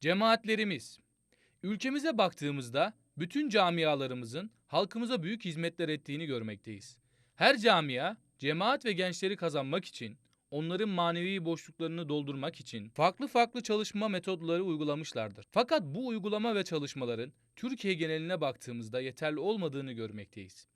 Cemaatlerimiz. Ülkemize baktığımızda bütün camialarımızın halkımıza büyük hizmetler ettiğini görmekteyiz. Her camia cemaat ve gençleri kazanmak için, onların manevi boşluklarını doldurmak için farklı farklı çalışma metodları uygulamışlardır. Fakat bu uygulama ve çalışmaların Türkiye geneline baktığımızda yeterli olmadığını görmekteyiz.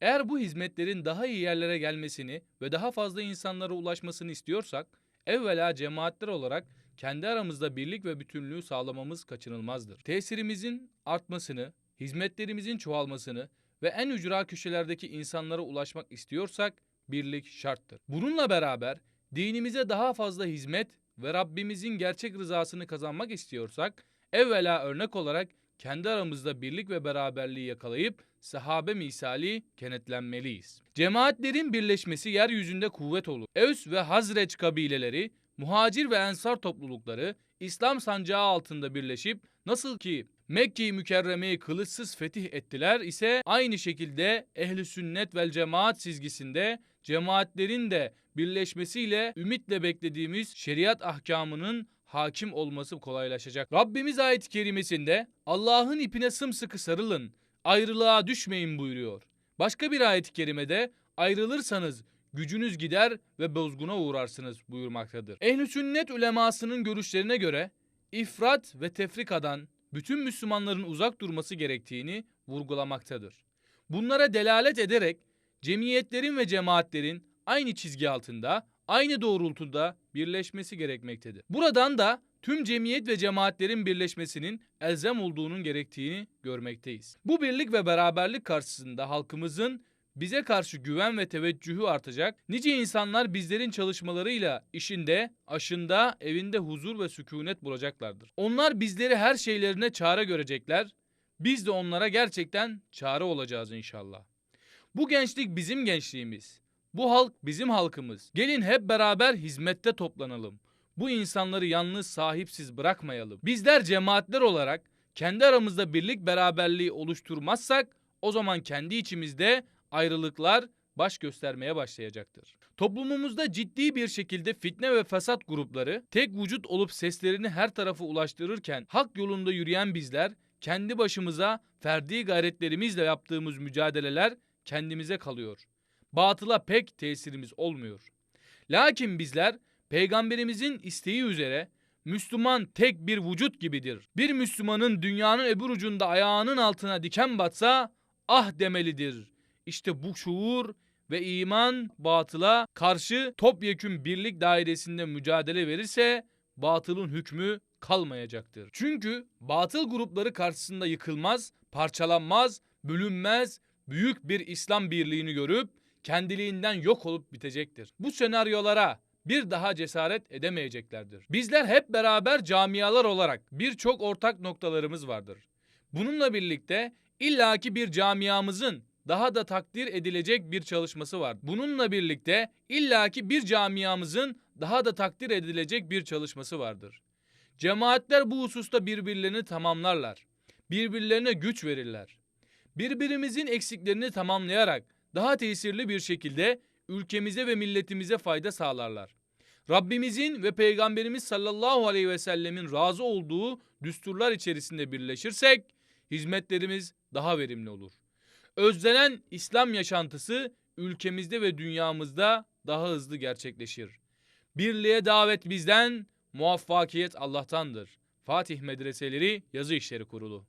Eğer bu hizmetlerin daha iyi yerlere gelmesini ve daha fazla insanlara ulaşmasını istiyorsak, evvela cemaatler olarak kendi aramızda birlik ve bütünlüğü sağlamamız kaçınılmazdır. Tesirimizin artmasını, hizmetlerimizin çoğalmasını ve en ücra köşelerdeki insanlara ulaşmak istiyorsak birlik şarttır. Bununla beraber dinimize daha fazla hizmet ve Rabbimizin gerçek rızasını kazanmak istiyorsak evvela örnek olarak kendi aramızda birlik ve beraberliği yakalayıp sahabe misali kenetlenmeliyiz. Cemaatlerin birleşmesi yeryüzünde kuvvet olur. Evs ve Hazreç kabileleri, muhacir ve ensar toplulukları İslam sancağı altında birleşip nasıl ki Mekke-i Mükerreme'yi kılıçsız fetih ettiler ise aynı şekilde ehli sünnet vel cemaat çizgisinde cemaatlerin de birleşmesiyle ümitle beklediğimiz şeriat ahkamının hakim olması kolaylaşacak. Rabbimiz ayet-i kerimesinde Allah'ın ipine sımsıkı sarılın, ayrılığa düşmeyin buyuruyor. Başka bir ayet-i kerimede ayrılırsanız gücünüz gider ve bozguna uğrarsınız buyurmaktadır. Ehl-i sünnet ulemasının görüşlerine göre ifrat ve tefrikadan bütün Müslümanların uzak durması gerektiğini vurgulamaktadır. Bunlara delalet ederek cemiyetlerin ve cemaatlerin aynı çizgi altında, aynı doğrultuda birleşmesi gerekmektedir. Buradan da tüm cemiyet ve cemaatlerin birleşmesinin elzem olduğunun gerektiğini görmekteyiz. Bu birlik ve beraberlik karşısında halkımızın bize karşı güven ve teveccühü artacak. Nice insanlar bizlerin çalışmalarıyla işinde, aşında, evinde huzur ve sükunet bulacaklardır. Onlar bizleri her şeylerine çare görecekler. Biz de onlara gerçekten çare olacağız inşallah. Bu gençlik bizim gençliğimiz. Bu halk bizim halkımız. Gelin hep beraber hizmette toplanalım. Bu insanları yalnız sahipsiz bırakmayalım. Bizler cemaatler olarak kendi aramızda birlik beraberliği oluşturmazsak o zaman kendi içimizde ayrılıklar baş göstermeye başlayacaktır. Toplumumuzda ciddi bir şekilde fitne ve fesat grupları tek vücut olup seslerini her tarafa ulaştırırken hak yolunda yürüyen bizler kendi başımıza ferdi gayretlerimizle yaptığımız mücadeleler kendimize kalıyor. Batıla pek tesirimiz olmuyor. Lakin bizler peygamberimizin isteği üzere Müslüman tek bir vücut gibidir. Bir Müslümanın dünyanın öbür ucunda ayağının altına diken batsa ah demelidir. İşte bu şuur ve iman batıla karşı topyekün birlik dairesinde mücadele verirse batılın hükmü kalmayacaktır. Çünkü batıl grupları karşısında yıkılmaz, parçalanmaz, bölünmez, büyük bir İslam birliğini görüp kendiliğinden yok olup bitecektir. Bu senaryolara bir daha cesaret edemeyeceklerdir. Bizler hep beraber camialar olarak birçok ortak noktalarımız vardır. Bununla birlikte illaki bir camiamızın daha da takdir edilecek bir çalışması var. Bununla birlikte illaki bir camiamızın daha da takdir edilecek bir çalışması vardır. Cemaatler bu hususta birbirlerini tamamlarlar. Birbirlerine güç verirler. Birbirimizin eksiklerini tamamlayarak daha tesirli bir şekilde ülkemize ve milletimize fayda sağlarlar. Rabbimizin ve Peygamberimiz sallallahu aleyhi ve sellemin razı olduğu düsturlar içerisinde birleşirsek hizmetlerimiz daha verimli olur. Özlenen İslam yaşantısı ülkemizde ve dünyamızda daha hızlı gerçekleşir. Birliğe davet bizden, muvaffakiyet Allah'tandır. Fatih Medreseleri Yazı İşleri Kurulu.